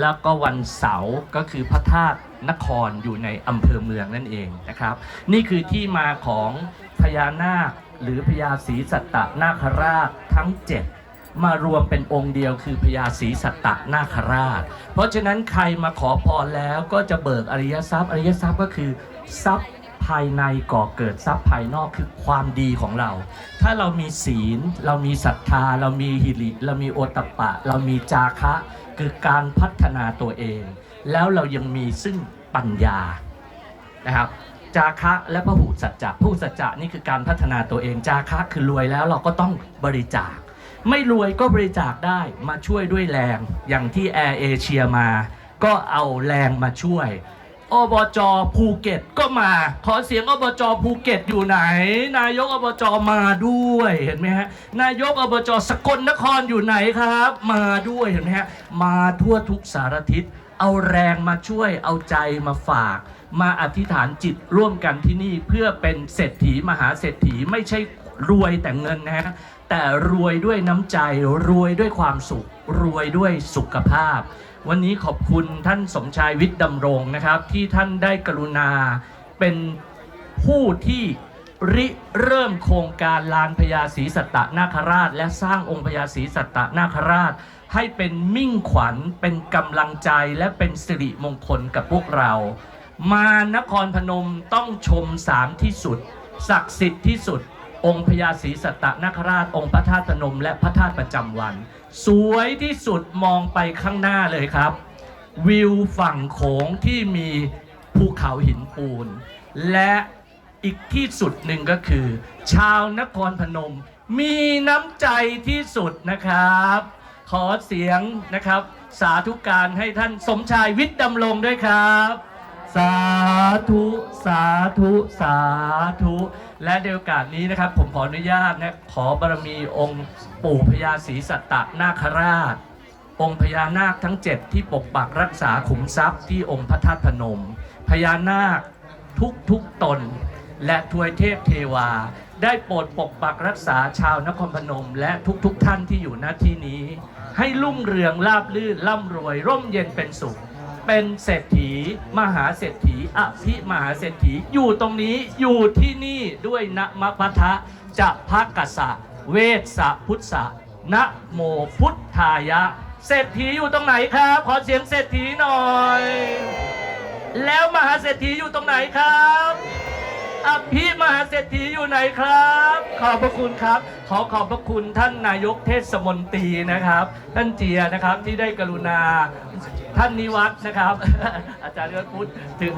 แล้วก็วันเสาร์ก็คือพระธาตุนครอยู่ในอำเภอเมืองนั่นเองนะครับ นี่คือที่มาของพญานาคหรือพญาศรีสัตตนาคราชทั้ง 7มารวมเป็นองค์เดียวคือพญาศรีสัตตนาคราช เพราะฉะนั้นใครมาขอพรแล้วก็จะเบิกอริยทรัพย์ อริยทรัพย์ก็คือทรัพย์ ภายในก่อเกิดทรัพย์ภายนอกคือความดีของเรา ถ้าเรามีศีล เรามีศรัทธา เรามีหิริ เรามีโอตตัปปะ เรามีจาคะ คือการพัฒนาตัวเอง แล้วเรายังมีซึ่งปัญญานะครับจาคะและพระหูสัจจะพระหูสัจจะนี่คือการพัฒนาตัวเองจาคะคือรวยแล้วเราก็ต้องบริจาค ไม่รวยก็บริจาคได้มาช่วยด้วยแรง อย่างที่แอร์เอเชียมา ก็เอาแรงมาช่วย อบจภูเก็ตก็มา ขอเสียงอบจภูเก็ตอยู่ไหน นายกอบจมาด้วยเห็นไหมฮะนายกอบจสกลนครอยู่ไหนครับ มาด้วยเห็นไหมฮะมาทั่วทุกสารทิศเอาแรงมาช่วยเอาใจมาฝาก มาอธิษฐานจิตร่วมกันที่นี่เพื่อเป็นเศรษฐีมหาเศรษฐีไม่ใช่รวยแต่เงินนะฮะแต่รวยด้วยน้ำใจรวยด้วยความสุข รวยด้วยสุขภาพ วันนี้ขอบคุณท่านสมชายวิทย์ดำรงนะครับ ที่ท่านได้กรุณาเป็นผู้ที่ริเริ่มโครงการลานพญาศรีสัตตนาคราช และสร้างองค์พญาศรีสัตตนาคราช ให้เป็นมิ่งขวัญเป็นกำลังใจและเป็นสิริมงคลกับพวกเรา มานครพนมต้องชมสามที่สุด ศักดิ์สิทธิ์ที่สุด องค์พญาศรีสัตนาคราช องค์พระธาตุพนม และพระธาตุประจำวัน สวยที่สุดมองไปข้างหน้าเลยครับ วิวฝั่งโขงที่มีภูเขาหินปูน และอีกที่สุดหนึ่งก็คือ ชาวนครพนม มีน้ำใจที่สุดนะครับ ขอเสียงนะครับ สาธุการให้ท่านสมชายวิทย์ดำรงด้วยครับ สาธุสาธุสาธุ และในโอกาสนี้นะครับ ผมขออนุญาตนะขอบารมีองค์ปู่พญาศรีสัตตนาคราช องค์พญานาคทั้ง7ที่ปกปักรักษาขุมทรัพย์ที่องค์พระธาตุพนม พญานาคทุกทุกตน และทวยเทพเทวา ได้โปรดปกปักรักษาชาวนครพนม และทุกๆทท่านที่อยู่ณที่นี้ ให้รุ่งเรืองราบลื่นร่ำรวย ร่มเย็นเป็นสุข เป็นเศรษฐี มหาเศรษฐีอภิมหาเศรษฐีอยู่ตรงนี้อยู่ที่นี่ด้วยนะมะพะทะจะพักกษะ เวสสะพุทธะนะโมพุทธายะ เศรษฐีอยู่ตรงไหนครับ ขอเสียงเศรษฐีหน่อย แล้วมหาเศรษฐีอยู่ตรงไหนครับอภิมหาเศรษฐีอยู่ไหนครับ ขอบพระคุณครับ ขอขอบพระคุณท่านนายกเทศมนตรีนะครับ ท่านเจียนะครับที่ได้กรุณา ท่านนิวัฒน์นะครับ อาจารย์นิวัตพุทธถึง